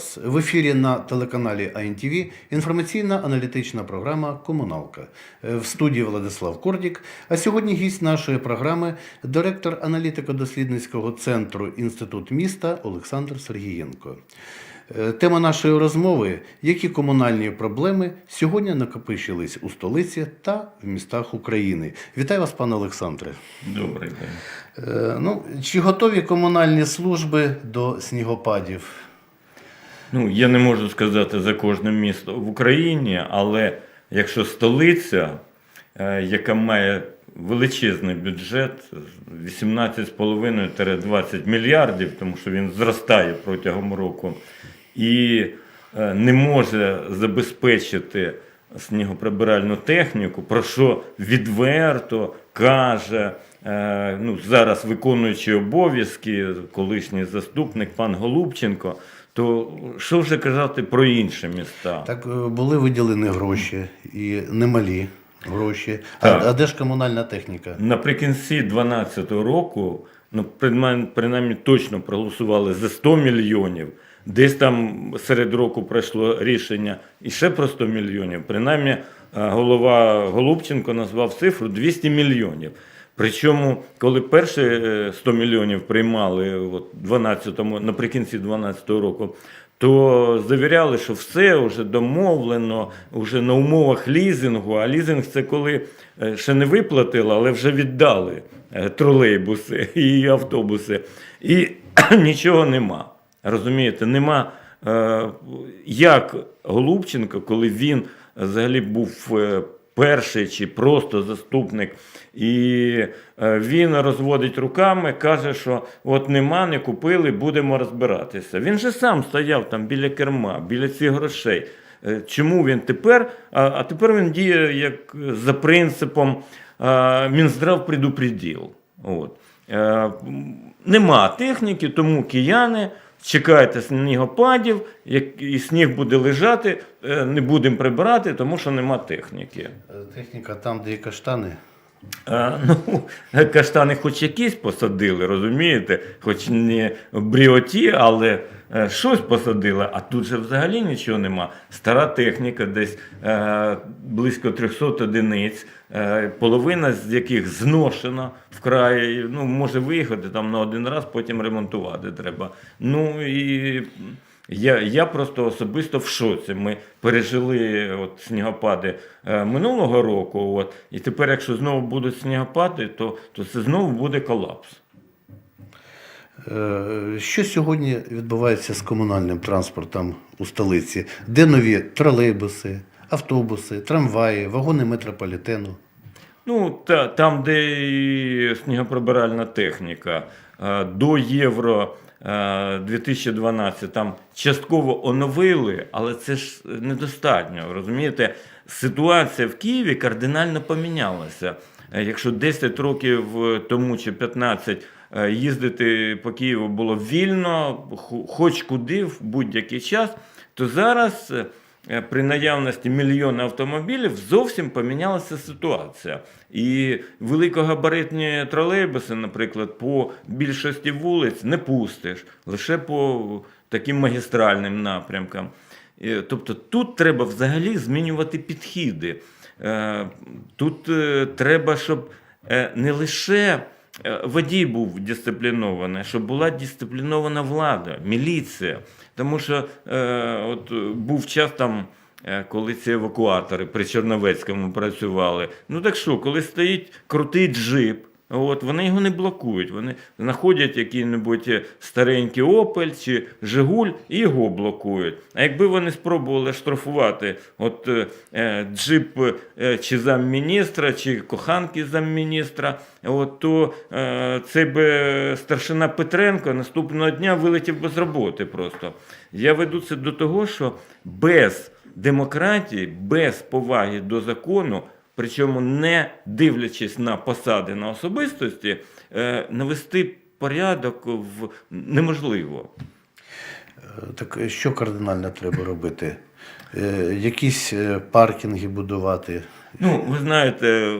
Вас в ефірі на телеканалі АНТВ інформаційна-аналітична програма Комуналка Е, в студії Владислав Кордік. А сьогодні гість нашої програми директор аналітико-дослідницького центру Інститут міста Олександр Сергієнко. Е, Тема нашої розмови які комунальні проблеми сьогодні накопичились у столиці та в містах України. Вітаю вас, пане Олександре. Добрий день. Е, Ну, чи готові комунальні служби до снігопадів? Ну, я не можу сказати за кожне місто в Україні, але якщо столиця, е, яка має величезний бюджет 18,5-20 мільярдів, тому що він зростає протягом року, і е, не може забезпечити снігоприбиральну техніку, про що відверто каже е, ну, зараз виконуючий обов'язки, колишній заступник пан Голубченко, то що вже казати про інші міста? Так е, були виділені гроші і немалі гроші. Так. А, а де ж комунальна техніка? Наприкінці 2012 року, ну, принаймні, точно проголосували за 100 мільйонів. Десь там серед року пройшло рішення і ще про 100 мільйонів. Принаймні, е, голова Голубченко назвав цифру 200 мільйонів. Причому, коли перші е, 100 мільйонів приймали от 12-му, наприкінці 2012 року, то завіряли, що все вже домовлено, вже на умовах лізингу. А лізинг це коли е, ще не виплатили, але вже віддали е, тролейбуси і автобуси. І нічого нема. Розумієте, нема е, як Голубченко, коли він взагалі був перший чи просто заступник, і е, він розводить руками, каже, що от нема, не купили, будемо розбиратися. Він же сам стояв там біля керма, біля цих грошей. Е, Чому він тепер? А, тепер він діє як за принципом е, Мінздрав предупредив. От. Е, Нема техніки, тому кияни. Чекайте снігопадів, і сніг буде лежати, е, не будемо прибирати, тому що нема техніки. Е, Техніка там, де є каштани. А, ну, каштани хоч якісь посадили, розумієте? Хоч не в бріоті, але е, щось посадили, а тут же взагалі нічого нема. Стара техніка, десь е, близько 300 одиниць, е, половина з яких зношена вкрай, ну, може виїхати там на один раз, потім ремонтувати треба. Ну і я, я просто особисто в шоці. Ми пережили от, снігопади е, минулого року. От, і тепер, якщо знову будуть снігопади, то, то це знову буде колапс. Е, Що сьогодні відбувається з комунальним транспортом у столиці? Де нові тролейбуси, автобуси, трамваї, вагони метрополітену? Ну, та, там, де і снігоприбиральна техніка е, до Євро 2012 там частково оновили, але це ж недостатньо. Розумієте, ситуація в Києві кардинально помінялася. Е, Якщо 10 років тому чи 15 е, їздити по Києву було вільно, хоч куди в будь-який час, то зараз. Е, при наявності мільйона автомобілів зовсім помінялася ситуація. І великогабаритні тролейбуси, наприклад, по більшості вулиць не пустиш, лише по таким магістральним напрямкам. Е, Тобто тут треба взагалі змінювати підходи. Е, Тут треба, щоб не лише водій був дисциплінований, щоб була дисциплінована влада, міліція. Тому що е, от, е, був час там. е, Коли ці евакуатори при Черновецькому працювали. Ну так що, коли стоїть крутий джип, от, вони його не блокують. Вони знаходять який-небудь старенький Опель чи Жигуль і його блокують. А якби вони спробували штрафувати от, е, е, джип е, чи замміністра, чи коханки замміністра, от, то е, цей би старшина Петренко наступного дня вилетів без роботи просто. Я веду це до того, що без демократії, без поваги до закону, причому не дивлячись на посади на особистості, е, навести порядок в неможливо. Е, Так е, що кардинально треба робити? Якісь паркінги будувати? Ну, ви знаєте,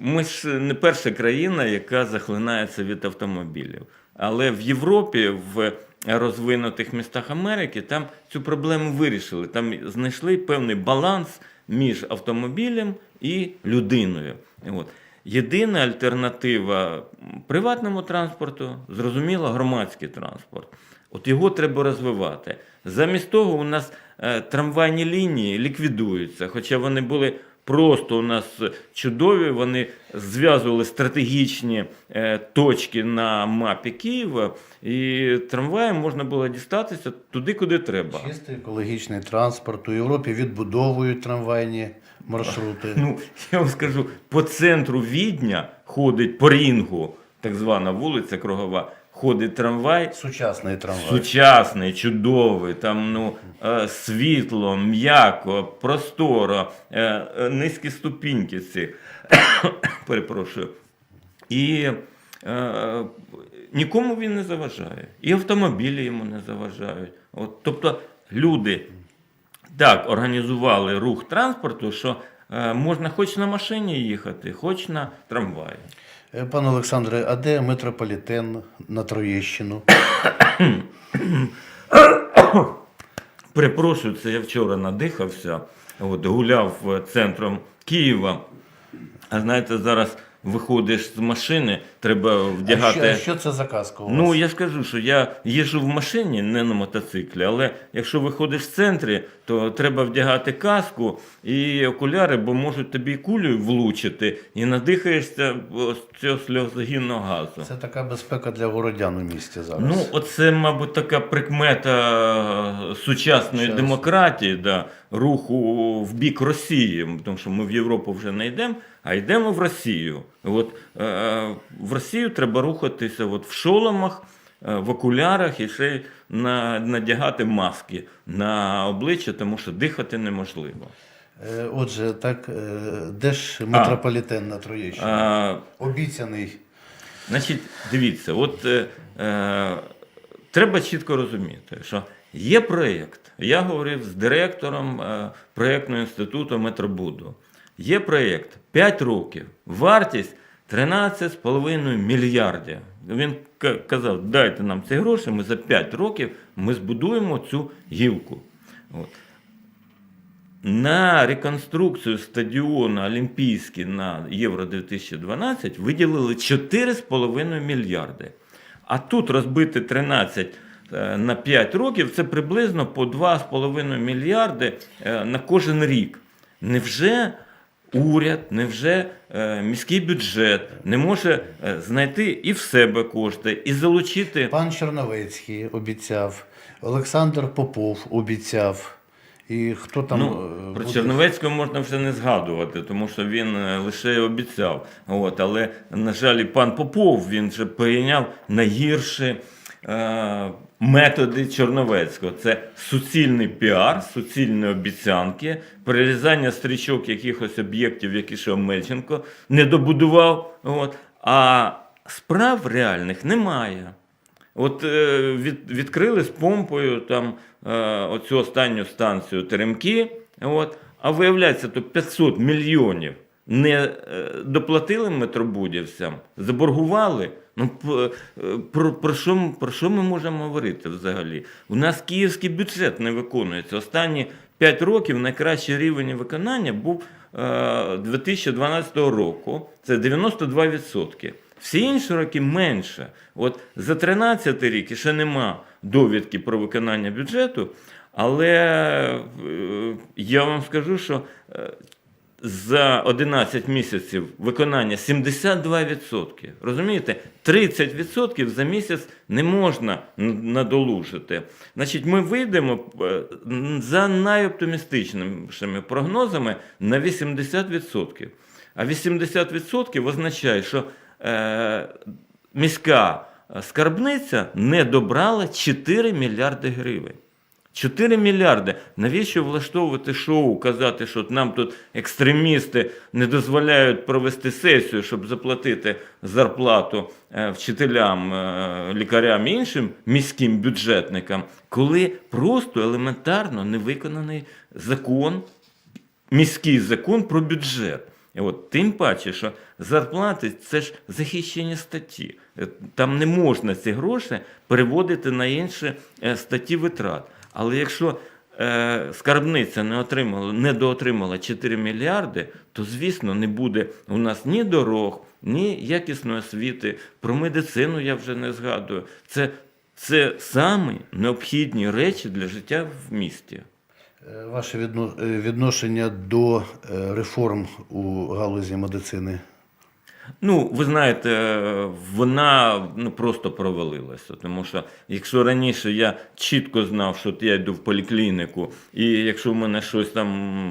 ми ж не перша країна, яка захлинається від автомобілів. Але в Європі в розвинутих містах Америки там цю проблему вирішили. Там знайшли певний баланс між автомобілем і людиною. От. Єдина альтернатива приватному транспорту, зрозуміло, громадський транспорт. От його треба розвивати. Замість того, у нас е, трамвайні лінії ліквідуються, хоча вони були просто у нас чудові, вони зв'язували стратегічні е, точки на мапі Києва, і трамваєм можна було дістатися туди, куди треба. Чистий екологічний транспорт. У Європі відбудовують трамвайні маршрути. Ну, я вам скажу, по центру Відня ходить по рінгу, так звана вулиця Кругова, ходить трамвай. Сучасний трамвай. Сучасний, чудовий, там ну, е, світло, м'яко, просторо, е, е, низькі ступіньки ці. Перепрошую. І е, нікому він не заважає. І автомобілі йому не заважають. От, тобто люди так організували рух транспорту, що е, можна хоч на машині їхати, хоч на трамваї. Е, Пане Олександре, а де метрополітен на Троєщину? Перепрошую, це я вчора надихався, от, гуляв е, центром Києва. А знаєте, зараз виходиш з машини, треба А вдягати. що, а що це за казка у вас? Ну, я ж кажу, що я їжджу в машині, не на мотоциклі, але якщо виходиш в центрі, то треба вдягати каску і окуляри, бо можуть тобі кулею влучити і надихаєшся цього сльозогінного газу. Це така безпека для городян у місті зараз. Ну, оце, мабуть, така прикмета сучасної Щас. демократії, да, руху в бік Росії, тому що ми в Європу вже не йдемо, а йдемо в Росію. От, е, в Росію треба рухатися от, в шоломах, е, в окулярах і ще й на, надягати маски на обличчя, тому що дихати неможливо. Е, Отже, так, е, де ж метрополітен на Троєщині? А, Обіцяний. Значить, дивіться, от е, е, треба чітко розуміти, що є проєкт. Я говорив з директором е, проєктного інституту Метробуду. Є проєкт 5 років, вартість 13,5 мільярдів. Він казав, дайте нам ці гроші, ми за 5 років ми збудуємо цю гілку. От. На реконструкцію стадіону Олімпійський на Євро 2012 виділили 4,5 мільярди. А тут розбити 13 е, на 5 років це приблизно по 2,5 мільярди е, на кожен рік. Невже уряд, невже е, міський бюджет не може е, знайти і в себе кошти, і залучити Пан Черновецький обіцяв, Олександр Попов обіцяв. І хто там. Ну, е, про буде? Черновецького можна вже не згадувати, тому що він лише обіцяв. От, але, на жаль, пан Попов він вже прийняв найгірші е, методи Чорновецького. Це суцільний піар, суцільні обіцянки, перерізання стрічок якихось об'єктів, які ще Мельченко не добудував. От, а справ реальних немає. От е, від, відкрили з помпою там е, оцю останню станцію Теремки, от, а виявляється, то 500 мільйонів не е, доплатили метробудівцям, заборгували. Ну, е, про, про, що, про що ми можемо говорити взагалі? У нас київський бюджет не виконується. Останні 5 років найкращий рівень виконання був е, 2012 року. Це 92%. Всі інші роки менше. От за 13 рік ще нема довідки про виконання бюджету, але е, я вам скажу, що е, за 11 місяців виконання 72%. Розумієте? 30% за місяць не можна надолужити. Значить, ми вийдемо е, за найоптимістичнішими прогнозами на 80%. А 80% означає, що е, міська скарбниця не добрала 4 мільярди гривень. 4 мільярди. Навіщо влаштовувати шоу, казати, що нам тут екстремісти не дозволяють провести сесію, щоб заплатити зарплату е, вчителям, е, лікарям і іншим міським бюджетникам, коли просто елементарно не виконаний закон, міський закон про бюджет. От, тим паче, що зарплати це ж захищені статті. Е, Там не можна ці гроші переводити на інші статті витрат. Але якщо е, скарбниця не отримала, не доотримала 4 мільярди, то звісно не буде у нас ні дорог, ні якісної освіти. Про медицину я вже не згадую. Це, це самі необхідні речі для життя в місті. Е, Ваше е, відношення до е, реформ у галузі медицини? Ну, ви знаєте, вона ну, просто провалилася. Тому що якщо раніше я чітко знав, що я йду в поліклініку, і якщо в мене щось там,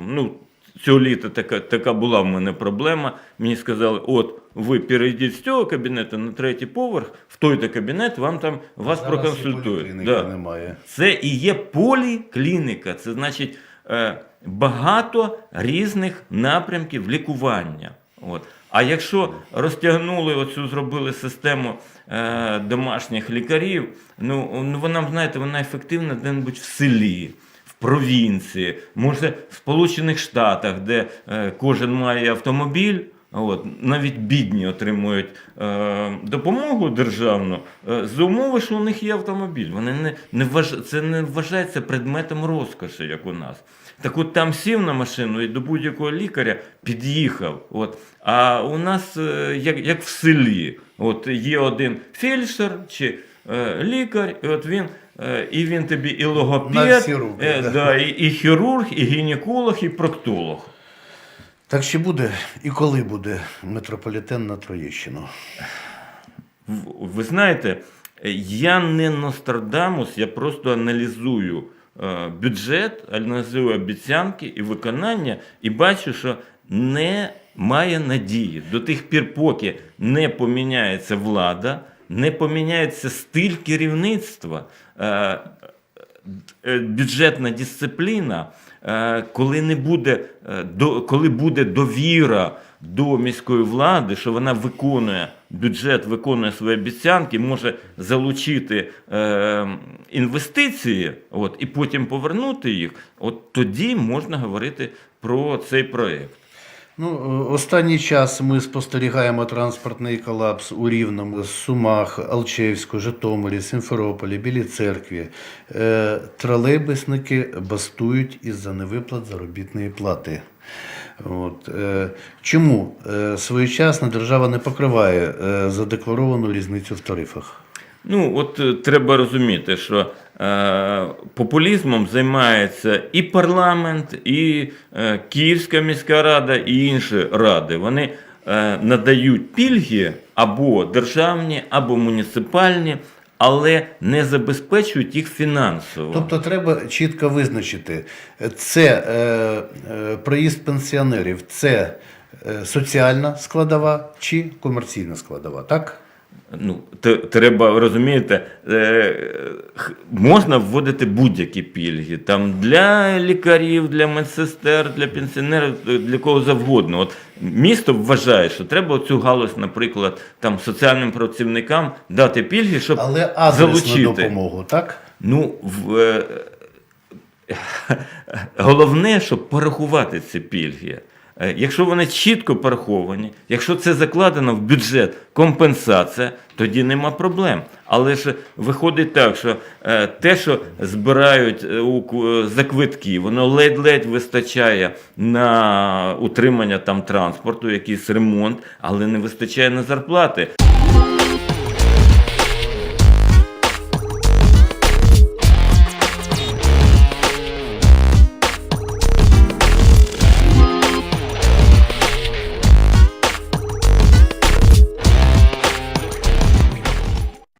ну, цього літа така, така була в мене проблема, мені сказали, от ви перейдіть з цього кабінету на третій поверх, в той-то кабінет, вам там вас Зараз проконсультують. Да. немає. Це і є поліклініка. Це значить е, багато різних напрямків лікування. От. А якщо розтягнули оцю, зробили систему е, домашніх лікарів, ну, ну вона, знаєте, вона ефективна де-небудь в селі. В провінції, може в Сполучених Штатах, де е, кожен має автомобіль, От, навіть бідні отримують е, допомогу державну е, за умови, що у них є автомобіль. Вони не, не вваж... Це не вважається предметом розкоші, як у нас. Так от там сів на машину і до будь-якого лікаря під'їхав. От. А у нас е, як, як в селі. От є один фельдшер чи е, лікар, і от він. е, І він тобі і логопед, руки, е, да. да, і, і хірург, і гінеколог, і проктолог. Так чи буде і коли буде метрополітен на Троєщину? Ви знаєте, я не Нострадамус, я просто аналізую бюджет, аналізую обіцянки і виконання, і бачу, що немає надії. До тих пір, поки не поміняється влада, не поміняється стиль керівництва. е, е, бюджетна дисципліна, е, коли не буде е, коли буде довіра до міської влади, що вона виконує бюджет, виконує свої обіцянки, може залучити е, інвестиції, от і потім повернути їх. От тоді можна говорити про цей проект. Ну, е, останній час ми спостерігаємо транспортний колапс у Рівному, Сумах, Алчевську, Житомирі, Симферополі, Білій церкві. Е, тролейбусники бастують із-за невиплат заробітної плати. От, е, чому е, своєчасно держава не покриває е, задекларовану різницю в тарифах? Ну, от треба розуміти, що е, популізмом займається і парламент, і е, Київська міська рада, і інші ради. Вони е, надають пільги або державні, або муніципальні, але не забезпечують їх фінансово. Тобто треба чітко визначити, це е, е, проїзд пенсіонерів, це е, соціальна складова чи комерційна складова, так? Ну, треба розумієте, е, можна вводити будь-які пільги там для лікарів, для медсестер, для пенсіонерів, для кого завгодно. От місто вважає, що треба цю галузь, наприклад, там соціальним працівникам дати пільги, щоб Але залучити. допомогу, так? Ну, в, е, головне, щоб порахувати ці пільги. Е, Якщо вони чітко пораховані, якщо це закладено в бюджет компенсація, тоді нема проблем. Але ж виходить так, що е, те, що збирають е, за квитки, воно ледь-ледь вистачає на утримання там транспорту, якийсь ремонт, але не вистачає на зарплати.